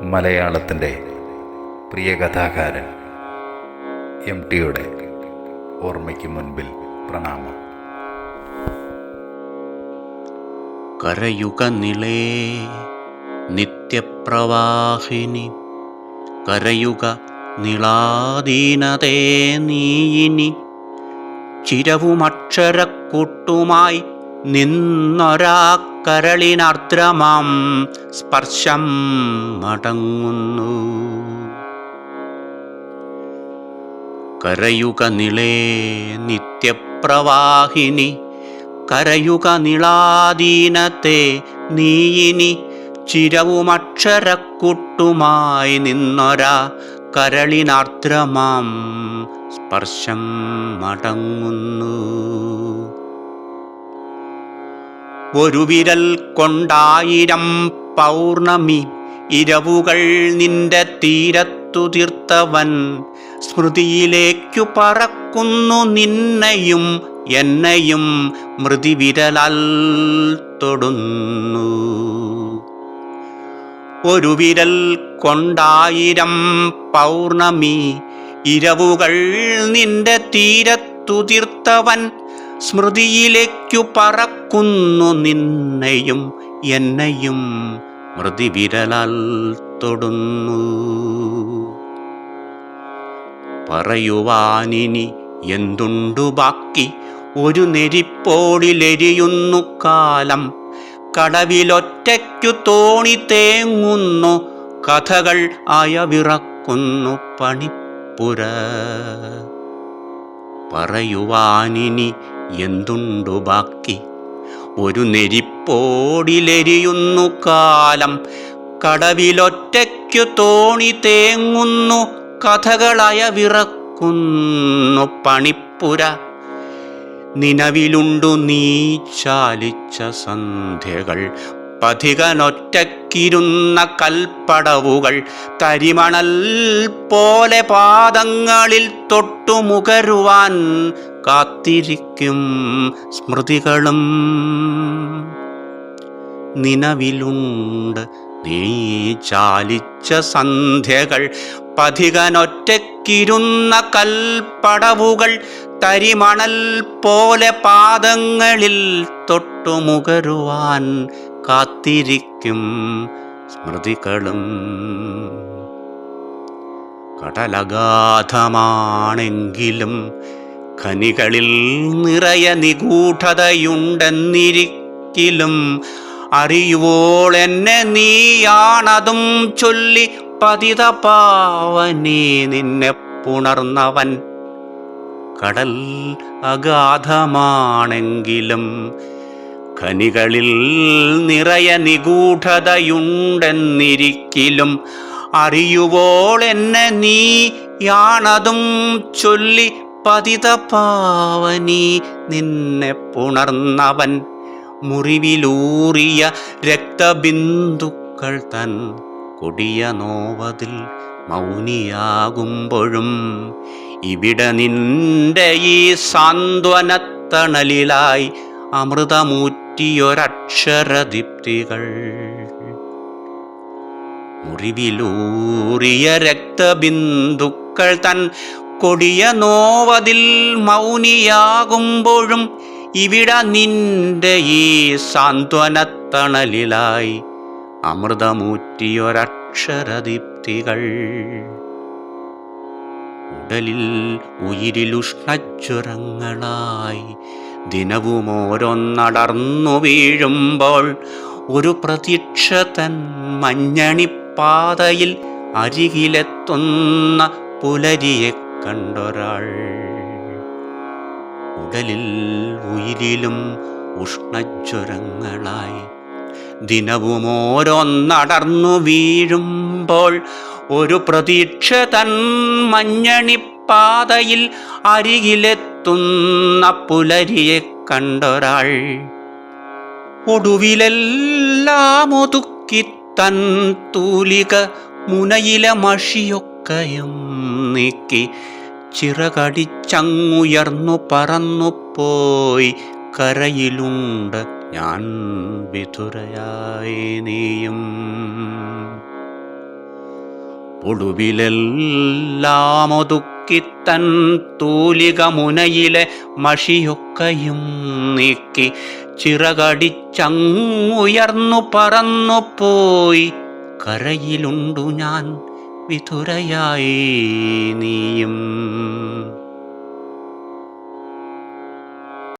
മലയാളത്തിന്റെ പ്രിയ കഥാകാരൻ എം ടിയുടെ ഓർമ്മയ്ക്ക് മുൻപിൽ പ്രണാമം. കരയുക നിളേ നിത്യപ്രവാഹിനി കരയുക നിളാദീനതേ നീയിനി ചിരവുമക്ഷരക്കൂട്ടുമായി നിന്നൊരാ കരളിനർദ്രമാം സ്പർശം മടങ്ങുന്നു. കരയുക നിളേ നിത്യപ്രവാഹിനി കരയുക നിളാദീനത്തെ നീയിനി ചിരവുമക്ഷരക്കുട്ടുമായി നിന്നൊരാ കരളിനാർദ്രമാം സ്പർശം മടങ്ങുന്നു. ഒരു വിരൽ കൊണ്ടായിരം പൗർണമി. ഇരവുകൾ നിന്റെ തീരത്തു തീർത്തവൻ. സ്മൃതിയിലേക്കു പറക്കുന്നു നിന്നെയും എന്നെയും മൃതിവിരലാൽ തൊടുന്നു. ഒരു വിരൽ കൊണ്ടായിരം പൗർണമി. ഇരവുകൾ നിന്റെ തീരത്തു തീർത്തവൻ. സ്മൃതിയിലേക്കു പറക്കുന്നു നിന്നെയും എന്നെയും മൃതിവിരലാൽ തൊടുന്നു. പറയുവാനിനി എന്തുണ്ടു ബാക്കി? ഒരു നെരിപ്പോടിലെരിയുന്നു കാലം. കടവിലൊറ്റയ്ക്കു തോണി തേങ്ങുന്നു. കഥകൾ അയവിറക്കുന്നു പണിപ്പുര. പറയുവാനിനി എന്തുണ്ടു ബാക്കി? ഒരു നെരിപ്പോടിലെരിയുന്നു കാലം. കടവിലൊറ്റയ്ക്കു തോണി തേങ്ങുന്നു. കഥകളയ വിറക്കുന്നു പണിപ്പുര. നിലവിലുണ്ടു നീ ചാലിച്ച സന്ധ്യകൾ. പഥികനൊറ്റക്കിരുന്ന കൽപ്പടവുകൾ തരിമണൽ പോലെ പാദങ്ങളിൽ തൊട്ടുമുകരുവാൻ കാത്തിരിക്കും സ്മൃതികളും. നിലവിലുണ്ട് നീ ചാലിച്ച സന്ധ്യകൾ. പഥികനൊറ്റക്കിരുന്ന കൽപ്പടവുകൾ തരിമണൽ പോലെ പാദങ്ങളിൽ തൊട്ടുമുകരുവാൻ കാത്തിരിക്കും സ്മൃതികളും. കടലഗാധമാണെങ്കിലും ഖനികളിൽ നിറയ നിഗൂഢതയുണ്ടെന്നിരിക്കിലും അറിയുവോൾ എന്നെ നീയാണതും ചൊല്ലി പതിത പാവനീ നിന്നെ പുണർന്നവൻ. കടൽ അഗാധമാണെങ്കിലും ഖനികളിൽ നിറയ നിഗൂഢതയുണ്ടെന്നിരിക്കിലും അറിയുവോൾ എന്നെ നീയാണതും ചൊല്ലി പതിത പാവനി നിന്നെ പുണർന്നവൻ. മുറിവിലൂറിയ രക്തബിന്ദുക്കൾ തൻ കൊടിയ നോവതിൽ മൗനിയാകുമ്പോഴും ഇവിടെ നിന്റെ ഈ സാന്ത്വനത്തണലിലായി അമൃതമൂറ്റിയൊരക്ഷരദീപ്തികൾ. മുറിവിലൂറിയ രക്തബിന്ദുക്കൾ തൻ കൊടിയ നോവതിൽ മൗനിയാകുമ്പോഴും ഇവിടെ നിന്റെ ഈ സാന്ത്വനത്തണലിലായി അമൃതമൂറ്റിയൊരക്ഷരദീപ്തികൾ. ഉടലിൽ ഉയിരിലുഷ്ണജ്വരങ്ങളായി ദിനവും ഓരോന്നടർന്നു വീഴുമ്പോൾ ഒരു പ്രതീക്ഷ തൻ മഞ്ഞണിപ്പാതയിൽ അരികിലെത്തുന്ന പുലരിയെ കണ്ടൊരാൾ. ഉടലിൽ ഉയിരിലും ഉഷ്ണജ്വരങ്ങളായി ദിനവും ഓരോന്നടർന്നു വീഴുമ്പോൾ ഒരു പ്രതീക്ഷ തൻ മഞ്ഞണിപ്പാതയിൽ അരികിലെത്തുന്ന പുലരിയെ കണ്ടൊരാൾ ഒടുവിലെല്ലാം ഒതുക്കി തൻ തൂലിക മുനയിലെ മഷിയൊക്കെയും നീക്കി ചിറകടിച്ചങ്ങുയർന്നു പറന്നു പോയി. കരയിലുണ്ട് ഞാൻ വിധുരയായി നീയും. ഒടുവിലെല്ലാം ഒതുക്കിത്തൻ തൂലിക മുനയിലെ മഷിയൊക്കെയും നീക്കി ചിറകടിച്ചങ്ങുയർന്നു പറന്നു പോയി. കരയിലുണ്ടു ഞാൻ വിധുരയായി നീയും.